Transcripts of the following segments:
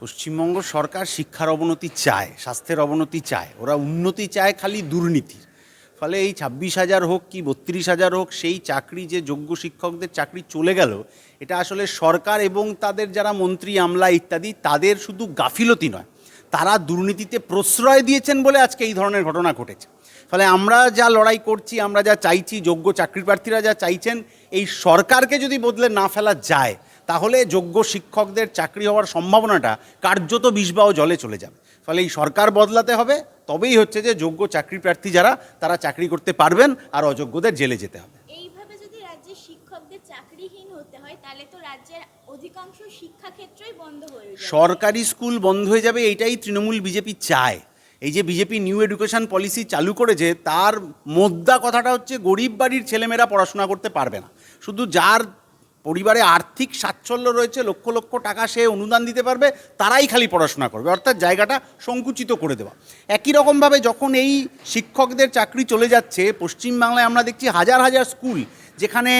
পশ্চিমবঙ্গ সরকার শিক্ষার অবনতি চায়, স্বাস্থ্যের অবনতি চায়, ওরা উন্নতি চায় খালি দুর্নীতির। ফলে এই ছাব্বিশ হাজার হোক কি বত্রিশ হাজার হোক, সেই চাকরি যে যোগ্য শিক্ষকদের চাকরি চলে গেল, এটা আসলে সরকার এবং তাদের যারা মন্ত্রী, আমলা ইত্যাদি, তাদের শুধু গাফিলতি নয়। তারা দুর্নীতিতে প্রশ্রয় দিয়েছেন বলে আজকে এই ধরনের ঘটনা ঘটেছে। ফলে আমরা যা লড়াই করছি, আমরা যা চাইছি, যোগ্য চাকরি প্রার্থীরা যা চাইছেন, এই সরকারকে যদি বদলে না ফেলা যায় তাহলে যোগ্য শিক্ষকদের চাকরি হওয়ার সম্ভাবনাটা কার্যত বিষবাও জলে চলে যাবে। ফলে এই সরকার বদলাতে হবে তবেই হচ্ছে যে যোগ্য চাকরি প্রার্থী যারা তারা চাকরি করতে পারবেন আর অযোগ্যদের জেলে যেতে হবে। এইভাবে যদি রাজ্যের শিক্ষকদের চাকরিহীন হতে হয় তাহলে তো রাজ্যের অধিকাংশ শিক্ষাক্ষেত্রই বন্ধ হয়ে যাবে। সরকারি স্কুল বন্ধ হয়ে যাবে এইটাই তৃণমূল বিজেপি চায়। এই যে বিজেপি নিউ এডুকেশন পলিসি চালু করেছে তার মোদ্দা কথাটা হচ্ছে গরিব বাড়ির ছেলেমেয়েরা পড়াশোনা করতে পারবে না। শুধু যার পরিবারে আর্থিক সাচ্ছল্য রয়েছে, লক্ষ লক্ষ টাকা সে অনুদান দিতে পারবে, তারাই খালি পড়াশোনা করবে। অর্থাৎ জায়গাটা সংকুচিত করে দেওয়া। একই রকমভাবে যখন এই শিক্ষকদের চাকরি চলে যাচ্ছে, পশ্চিমবাংলায় আমরা দেখছি হাজার হাজার স্কুল যেখানে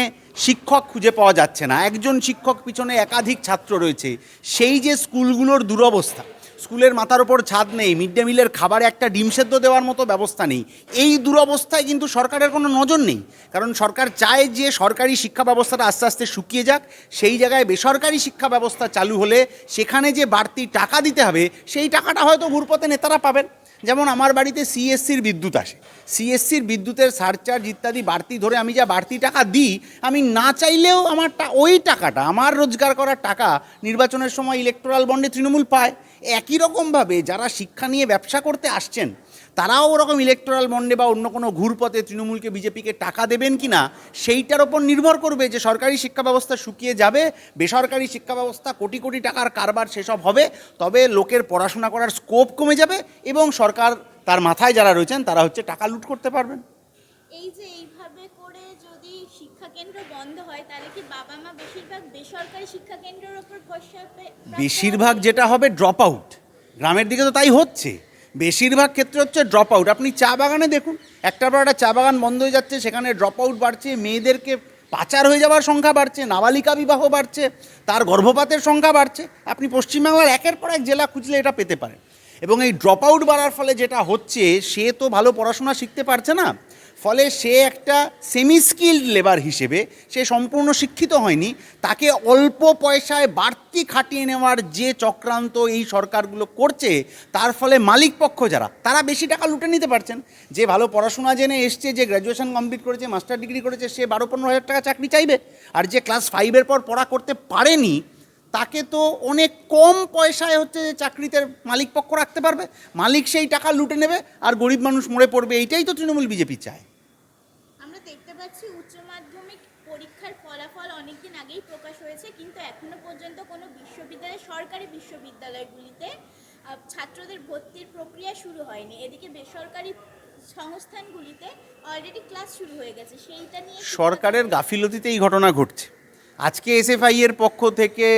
শিক্ষক খুঁজে পাওয়া যাচ্ছে না। একজন শিক্ষক পিছনে একাধিক ছাত্র রয়েছে। সেই যে স্কুলগুলোর দুরবস্থা স্কুলের মাথার ওপর ছাদ নেই, মিড ডে মিলের খাবারে একটা ডিম সেদ্ধ দেওয়ার মতো ব্যবস্থা নেই। এই দুরবস্থায় কিন্তু সরকারের কোনো নজর নেই। কারণ সরকার চায় যে সরকারি শিক্ষা ব্যবস্থাটা আস্তে আস্তে শুকিয়ে যাক, সেই জায়গায় বেসরকারি শিক্ষা ব্যবস্থা চালু হলে সেখানে যে বাড়তি টাকা দিতে হবে, সেই টাকাটা হয়তো ঘুরপথে নেতারা পাবেন। যেমন আমার বাড়িতে সিএসসির বিদ্যুৎ আসে। সিএসসির বিদ্যুতের সারচার্জ ইত্যাদি বাড়তি ধরে আমি যা বাড়তি টাকা দিই, আমি না চাইলেও আমার ওই টাকাটা, আমার রোজগার করার টাকা নির্বাচনের সময় ইলেকটোরাল বন্ডে তৃণমূল পায়। একই রকমভাবে যারা শিক্ষা নিয়ে ব্যবসা করতে আসছেন, তারাও ওরকম ইলেকট্রাল বন্ডে বা অন্য কোনো ঘুরপথে তৃণমূলকে, বিজেপিকে টাকা দেবেন কি না, সেইটার ওপর নির্ভর করবে যে সরকারি শিক্ষা ব্যবস্থা শুকিয়ে যাবে, বেসরকারি শিক্ষা ব্যবস্থা কোটি কোটি টাকার কারবার সেসব হবে, তবে লোকের পড়াশোনা করার স্কোপ কমে যাবে এবং সরকার তার মাথায় যারা রয়েছেন, তারা হচ্ছে টাকা লুট করতে পারবেন। এই যে এইভাবে বেশিরভাগ বেশিরভাগ যেটা হবে ড্রপ আউট গ্রামের দিকে তো তাই হচ্ছে। বেশিরভাগ ক্ষেত্রে হচ্ছে ড্রপ আউট আপনি চা বাগানে দেখুন একটার পর একটা চা বাগান বন্ধ হয়ে যাচ্ছে, সেখানে ড্রপ আউট বাড়ছে, মেয়েদেরকে পাচার হয়ে যাওয়ার সংখ্যা বাড়ছে, নাবালিকা বিবাহ বাড়ছে, তার গর্ভপাতের সংখ্যা বাড়ছে। আপনি পশ্চিমবাংলার একের পর এক জেলা খুঁজলে এটা পেতে পারেন। এবং এই ড্রপ আউট বাড়ার ফলে যেটা হচ্ছে, সে তো ভালো পড়াশোনা শিখতে পারছে না। ফলে সে একটা সেমি স্কিল্ড লেবার হিসেবে সে সম্পূর্ণ শিক্ষিত হয়নি, তাকে অল্প পয়সায় বাড়তি খাটিয়ে নেওয়ার যে চক্রান্ত এই সরকারগুলো করছে, তার ফলে মালিক পক্ষ যারা, তারা বেশি টাকা লুটে নিতে পারছেন। যে ভালো পড়াশোনা জেনে এসছে, যে গ্র্যাজুয়েশন কমপ্লিট করেছে মাস্টার ডিগ্রি করেছে, সে বারো পনেরো হাজার টাকা চাকরি চাইবে। আর যে ক্লাস ফাইভের পর পড়া করতে পারেনি তাকে তো অনেক কম পয়সায় হচ্ছে যে চাকরিতে মালিক পক্ষ রাখতে পারবে। মালিক সেই টাকা লুটে নেবে আর গরিব মানুষ মরে পড়বে এইটাই তো তৃণমূল বিজেপি চায়। আমরা দেখতে পাচ্ছি উচ্চ মাধ্যমিক পরীক্ষার ফলাফল অনেকদিন আগেই প্রকাশ হয়েছে কিন্তু এখনও পর্যন্ত কোনো বিশ্ববিদ্যালয় সরকারি বিশ্ববিদ্যালয়গুলিতে ছাত্রদের ভর্তির প্রক্রিয়া শুরু হয়নি। এদিকে বেসরকারি সংস্থানগুলিতে অলরেডি ক্লাস শুরু হয়ে গেছে। সেইটা নিয়ে সরকারের গাফিলতিতে এই ঘটনা ঘটছে। আজকে এসএফআই এর পক্ষ থেকে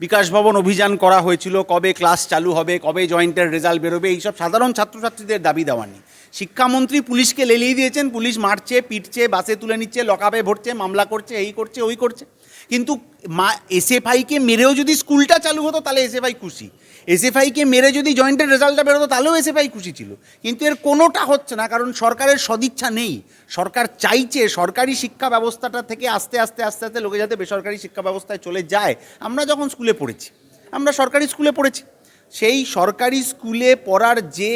বিকাশ ভবন অভিযান করা হয়েছিল, কবে ক্লাস চালু হবে, কবে জয়েন্টের রেজাল্ট বেরোবে, এইসব সাধারণ ছাত্রছাত্রীদের দাবি দেওয়া নেই। শিক্ষামন্ত্রী পুলিশকে লেলিয়ে দিয়েছেন, পুলিশ মারছে, পিটছে, বাসে তুলে নিচ্ছে লকাপে ভরছে, মামলা করছে, এই করছে, ওই করছে। কিন্তু মা, এসএফআইকে মেরেও যদি স্কুলটা চালু হতো, তাহলে এসএফআই খুশি। এসএফআইকে মেরে যদি জয়েন্টের রেজাল্টটা বেরোতো, তাহলেও এসএফআই খুশি ছিল। কিন্তু এর কোনোটা হচ্ছে না, কারণ সরকারের সদিচ্ছা নেই। সরকার চাইছে সরকারি শিক্ষা ব্যবস্থাটা থেকে আস্তে আস্তে আস্তে আস্তে লোকে যাতে বেসরকারি শিক্ষা ব্যবস্থায় চলে যায়। আমরা যখন স্কুলে পড়েছি, আমরা সরকারি স্কুলে পড়েছি। সেই সরকারি স্কুলে পড়ার যে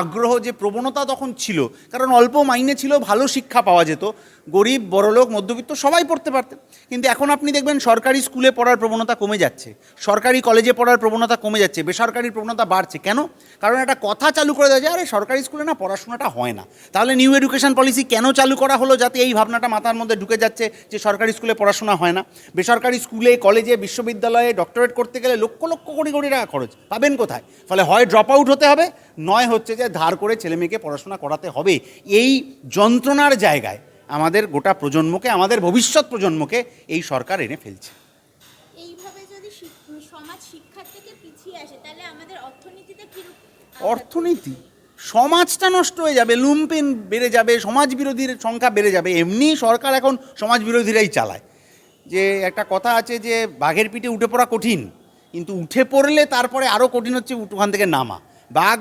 আগ্রহ যে প্রবণতা তখন ছিল, কারণ অল্প মাইনে ছিল, ভালো শিক্ষা পাওয়া যেত, গরিব বড়লোক মধ্যবিত্ত সবাই পড়তে পারতেন কিন্তু এখন আপনি দেখবেন সরকারি স্কুলে পড়ার প্রবণতা কমে যাচ্ছে, সরকারি কলেজে পড়ার প্রবণতা কমে যাচ্ছে বেসরকারি প্রবণতা বাড়ছে। কেন? কারণ একটা কথা চালু করে দেওয়া যায়, আরে সরকারি স্কুলে না পড়াশোনাটা হয় না। তাহলে নিউ এডুকেশন পলিসি কেন চালু করা হলো যাতে এই ভাবনাটা মাথার মধ্যে ঢুকে যাচ্ছে যে সরকারি স্কুলে পড়াশোনা হয় না? বেসরকারি স্কুলে, কলেজে, বিশ্ববিদ্যালয়ে ডক্টরেট করতে গেলে লক্ষ লক্ষ কোটি কোটি টাকা খরচ। পাবেন কোথায়? ফলে হয় ড্রপ আউট হতে হবে নয় হচ্ছে যে ধার করে ছেলে মেয়েকে পড়াশোনা করাতে হবে। এই যন্ত্রণার জায়গায় আমাদের গোটা প্রজন্মকে আমাদের ভবিষ্যৎ প্রজন্মকে এই সরকার এনে ফেলছে। এইভাবে যদি সমাজ শিক্ষার থেকে পিছিয়ে আসে তাহলে আমাদের অর্থনীতিতে অর্থনীতি? সমাজটা নষ্ট হয়ে যাবে লুম্পেন বেড়ে যাবে সমাজ বিরোধীর সংখ্যা বেড়ে যাবে। এমনি সরকার এখন সমাজ বিরোধীরাই চালায়। যে একটা কথা আছে যে বাঘের পিঠে উঠে পড়া কঠিন কিন্তু উঠে পড়লে তারপরে আরও কঠিন হচ্ছে ওখান থেকে নামা। বাঘ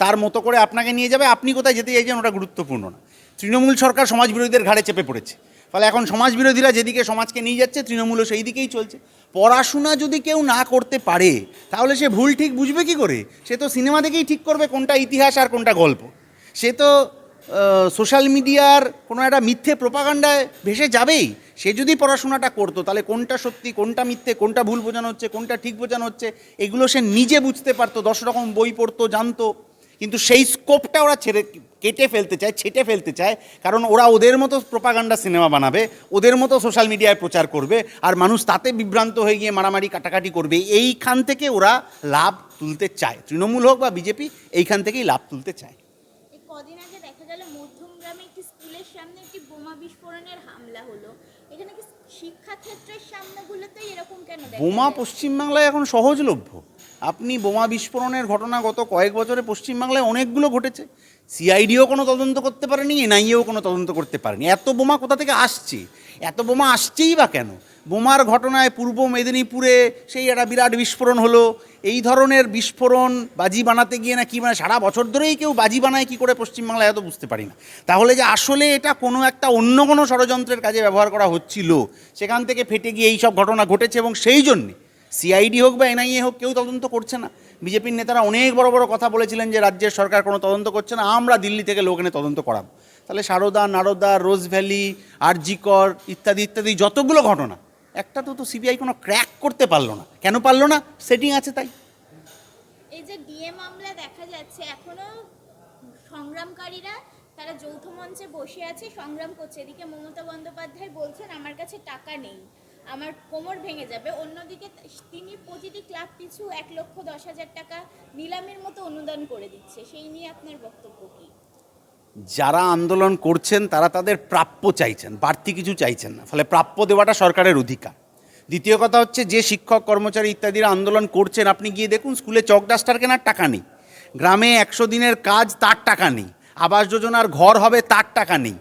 তার মতো করে আপনাকে নিয়ে যাবে, আপনি কোথায় যেতে চাইছেন ওটা গুরুত্বপূর্ণ না। তৃণমূল সরকার সমাজ বিরোধীদের ঘাড়ে চেপে পড়েছে। ফলে এখন সমাজ বিরোধীরা যেদিকে সমাজকে নিয়ে যাচ্ছে, তৃণমূলও সেই দিকেই চলছে। পড়াশোনা যদি কেউ না করতে পারে, তাহলে সে ভুল ঠিক বুঝবে কি করে? সে তো সিনেমা দেখেই ঠিক করবে কোনটা ইতিহাস আর কোনটা গল্প। সে তো সোশ্যাল মিডিয়ার কোনো একটা মিথ্যে প্রপাগান্ডায় ভেসে যাবেই। সে যদি পড়াশোনাটা করতো, তাহলে কোনটা সত্যি, কোনটা মিথ্যে, কোনটা ভুল বোঝানো হচ্ছে, কোনটা ঠিক বোঝানো হচ্ছে, এগুলো সে নিজে বুঝতে পারতো, দশ রকম বই পড়তো, জানতো। কিন্তু সেই স্কোপটা ওরা ছেড়ে, কেটে ফেলতে চায়, ছেটে ফেলতে চায়, কারণ ওরা ওদের মতো প্রপাগান্ডা সিনেমা বানাবে, ওদের মতো সোশ্যাল মিডিয়ায় প্রচার করবে, আর মানুষ তাতে বিভ্রান্ত হয়ে গিয়ে মারামারি, কাটাকাটি করবে। এইখান থেকে ওরা লাভ তুলতে চায়। তৃণমূল হোক বা বিজেপি, এইখান থেকেই লাভ তুলতে চায়। একটি স্কুলের সামনে একটি বোমা বিস্ফোরণের হামলা হলো। এখানে কি শিক্ষাক্ষেত্রের সামনেগুলোতে এরকম কেন বোমা? পশ্চিমবাংলায় এখন সহজলভ্য। আপনি বোমা বিস্ফোরণের ঘটনা গত কয়েক বছরে পশ্চিমবাংলায় অনেকগুলো ঘটেছে। সিআইডিও কোনো তদন্ত করতে পারেনি, এনআইএও কোনো তদন্ত করতে পারেনি। এত বোমা কোথা থেকে আসছে? এত বোমা আসছেই বা কেন? বোমার ঘটনায় পূর্ব মেদিনীপুরে সেই একটা বিরাট বিস্ফোরণ হলো। এই ধরনের বিস্ফোরণ বাজি বানাতে গিয়ে না কি মানে সারা বছর ধরেই কেউ বাজি বানায়, কি করে পশ্চিমবাংলায়, এত বুঝতে পারি না। তাহলে যে আসলে এটা কোনো একটা অন্য কোনো ষড়যন্ত্রের কাজে ব্যবহার করা হচ্ছিল, সেখান থেকে ফেটে গিয়ে এই সব ঘটনা ঘটেছে এবং সেই জন্যে সিআইডি হোক বা এনআইএ হোক, কেউ তদন্ত করছে না। বিজেপির নেতারা অনেক বড় বড় কথা বলেছিলেন যে রাজ্যের সরকার কোনো তদন্ত করছে না, আমরা দিল্লি থেকে লোক এনে তদন্ত করাবো। তাহলে সারদা, নারদা, রোজ ভ্যালি আরজিকর ইত্যাদি ইত্যাদি যতগুলো ঘটনা একটা তো তো সিবিআই কোনো ক্র্যাক করতে পারল না। কেন পারল না? সেটিং আছে তাই। এই যে ডিএ মামলা দেখা যাচ্ছে, এখনও সংগ্রামকারীরা তারা যৌথ মঞ্চে বসে আছে, সংগ্রাম করছে। এদিকে মমতা বন্দ্যোপাধ্যায় বলছেন, আমার কাছে টাকা নেই। আমার কোমর ভেঙে যাবে। অন্যদিকে তিনি প্রতিটি ক্লাব পিছু এক লক্ষ দশ হাজার টাকা নিলামের মতো অনুদান করে দিচ্ছে। সেই নিয়ে আপনার বক্তব্য কি? যারা আন্দোলন করছেন, তারা তাদের প্রাপ্য চাইছেন, বাড়তি কিছু চাইছেন না। ফলে প্রাপ্য দেওয়াটা সরকারের অধিকার। দ্বিতীয় কথা হচ্ছে, যে শিক্ষক, কর্মচারী ইত্যাদিরা আন্দোলন করছেন, আপনি গিয়ে দেখুন, স্কুলে চক ডাস্টার কেনার টাকা নেই। গ্রামে একশো দিনের কাজ, তার টাকা নেই। আবাস যোজনার ঘর হবে, তার টাকা নেই।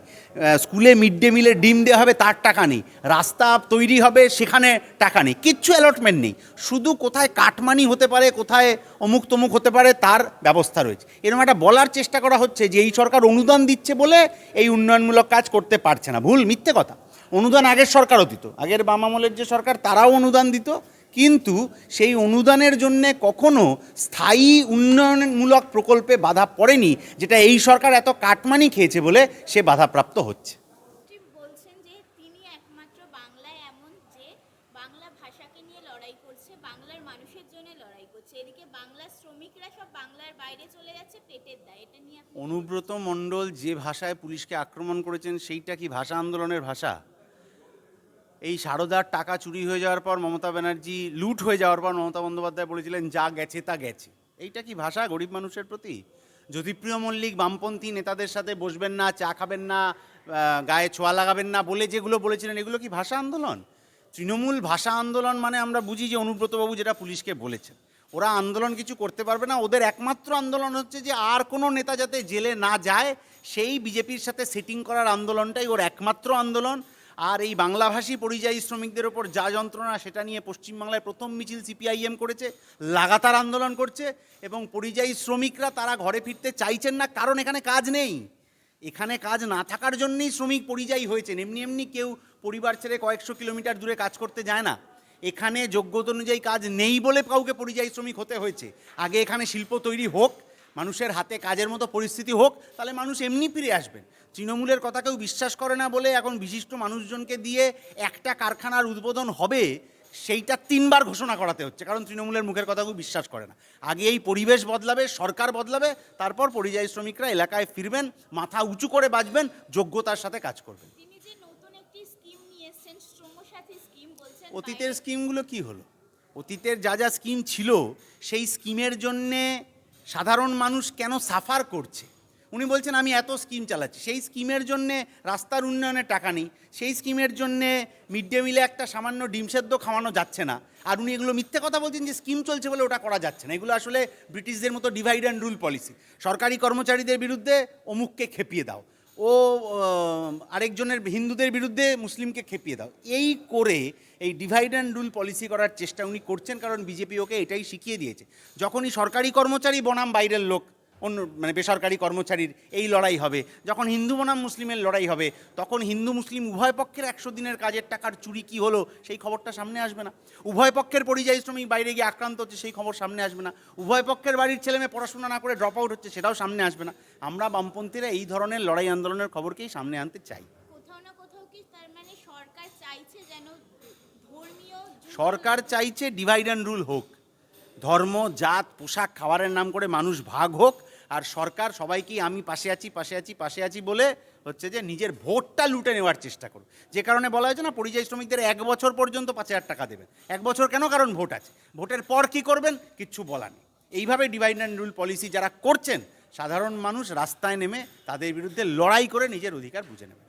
স্কুলে মিড ডে মিলে ডিম দেওয়া হবে, তার টাকা নেই। রাস্তা তৈরি হবে, সেখানে টাকা নেই। কিচ্ছু অ্যালটমেন্ট নেই। শুধু কোথায় কাটমানি হতে পারে, কোথায় অমুক তমুক হতে পারে, তার ব্যবস্থা রয়েছে। এরকম একটা বলার চেষ্টা করা হচ্ছে যে, এই সরকার অনুদান দিচ্ছে বলে এই উন্নয়নমূলক কাজ করতে পারছে না। ভুল, মিথ্যে কথা। অনুদান আগের সরকারও দিত আগের বাম আমলের যে সরকার, তারাও অনুদান দিত। কিন্তু সেই অনুদানের জন্য কখনো স্থায়ী উন্নয়নমূলক প্রকল্পে বাধা পড়েনি যেটা এই সরকার এত কাটমানি খেয়েছে বলে সে বাধাপ্রাপ্ত হচ্ছে। অনুব্রত মণ্ডল যে ভাষায় পুলিশকে আক্রমণ করেছেন সেইটা কি ভাষা আন্দোলনের ভাষা? এই সারদার টাকা চুরি হয়ে যাওয়ার পর মমতা ব্যানার্জি লুট হয়ে যাওয়ার পর মমতা বন্দ্যোপাধ্যায় বলেছিলেন, যা গেছে তা গেছে। এইটা কি ভাষা গরিব মানুষের প্রতি? জ্যোতিপ্রিয় মল্লিক, বামপন্থী নেতাদের সাথে বসবেন না, চা খাবেন না গায়ে ছোঁয়া লাগাবেন না বলে যেগুলো বলেছিলেন, এগুলো কি ভাষা আন্দোলন? তৃণমূল ভাষা আন্দোলন মানে আমরা বুঝি যে অনুব্রতবাবু যেটা পুলিশকে বলেছেন। ওরা আন্দোলন কিছু করতে পারবে না। ওদের একমাত্র আন্দোলন হচ্ছে যে আর কোনো নেতা যাতে জেলে না যায়, সেই বিজেপির সাথে সেটিং করার আন্দোলনটাই ওর একমাত্র আন্দোলন। আর এই বাংলাভাষী পরিযায়ী শ্রমিকদের ওপর যা যন্ত্রণা, সেটা নিয়ে পশ্চিমবাংলায় প্রথম মিছিল সিপিআইএম করেছে, লাগাতার আন্দোলন করছে এবং পরিযায়ী শ্রমিকরা তারা ঘরে ফিরতে চাইছেন না, কারণ এখানে কাজ নেই। এখানে কাজ না থাকার জন্যই শ্রমিক পরিযায়ী হয়েছেন। এমনি এমনি কেউ পরিবার ছেড়ে কয়েকশো কিলোমিটার দূরে কাজ করতে যায় না। এখানে যোগ্যতা অনুযায়ী কাজ নেই বলে কাউকে পরিযায়ী শ্রমিক হতে হয়েছে। আগে এখানে শিল্প তৈরি হোক, মানুষের হাতে কাজের মতো পরিস্থিতি হোক, তাহলে মানুষ এমনি ফিরে আসবেন। তৃণমূলের কথা কেউ বিশ্বাস করে না বলে এখন বিশিষ্ট মানুষজনকে দিয়ে একটা কারখানার উদ্বোধন হবে সেইটা তিনবার ঘোষণা করাতে হচ্ছে কারণ তৃণমূলের মুখের কথা কেউ বিশ্বাস করে না। আগে এই পরিবেশ বদলাবে সরকার বদলাবে তারপর পরিযায়ী শ্রমিকরা এলাকায় ফিরবেন মাথা উঁচু করে বাঁচবেন যোগ্যতার সাথে কাজ করবেন। অতীতের স্কিমগুলো কি হলো? অতীতের যা যা স্কিম ছিল সেই স্কিমের জন্যে সাধারণ মানুষ কেন সাফার করছে? উনি বলছেন, আমি এত স্কিম চালাচ্ছি। সেই স্কিমের জন্যে রাস্তার উন্নয়নের টাকা নেই, সেই স্কিমের জন্যে মিড ডে মিলে একটা সামান্য ডিম সেদ্ধ খাওয়ানো যাচ্ছে না। আর উনি এগুলো মিথ্যে কথা বলছেন যে স্কিম চলছে বলে ওটা করা যাচ্ছে না। এগুলো আসলে ব্রিটিশদের মতো ডিভাইড অ্যান্ড রুল পলিসি সরকারি কর্মচারীদের বিরুদ্ধে অমুককে খেপিয়ে দাও। ও আরেকজনের হিন্দুদের বিরুদ্ধে মুসলিমকে খেপিয়ে দাও। এই করে এই ডিভাইড অ্যান্ড রুল পলিসি করার চেষ্টা উনি করছেন, কারণ বিজেপি ওকে এটাই শিখিয়ে দিয়েছে। যখনই সরকারি কর্মচারী বনাম বাইরের লোক অন্য মানে বেসরকারি কর্মচারীর এই লড়াই হবে। যখন হিন্দু বনাম মুসলিমের লড়াই হবে তখন হিন্দু মুসলিম উভয় পক্ষের একশো দিনের কাজের টাকার চুরি কী হলো সেই খবরটা সামনে আসবে না। উভয় পক্ষের পরিযায়ী শ্রমিক বাইরে গিয়ে আক্রান্ত হচ্ছে সেই খবর সামনে আসবে না। উভয় পক্ষের বাড়ির ছেলে মেয়ে পড়াশোনা না করে ড্রপ আউট হচ্ছে সেটাও সামনে আসবে না। আমরা বামপন্থীরা এই ধরনের লড়াই আন্দোলনের খবরকেই সামনে আনতে চাই। মানে সরকার চাইছে ডিভাইড অ্যান্ড রুল হোক। ধর্ম জাত পোশাক খাবারের নাম করে মানুষ ভাগ হোক আর সরকার সবাইকেই আমি পাশে আছি পাশে আছি পাশে আছি বলে হচ্ছে যে নিজের ভোটটা লুটে নেওয়ার চেষ্টা করুক যে কারণে বলা হয়েছে না, পরিযায়ী শ্রমিকদের এক বছর পর্যন্ত পাঁচ হাজার টাকা দেবেন। এক বছর কেন? কারণ ভোট আছে। ভোটের পর কি করবেন? কিচ্ছু বলা নেই। এইভাবে ডিভাইড অ্যান্ড রুল পলিসি যারা করছেন, সাধারণ মানুষ রাস্তায় নেমে তাদের বিরুদ্ধে লড়াই করে নিজের অধিকার বুঝে নেবেন।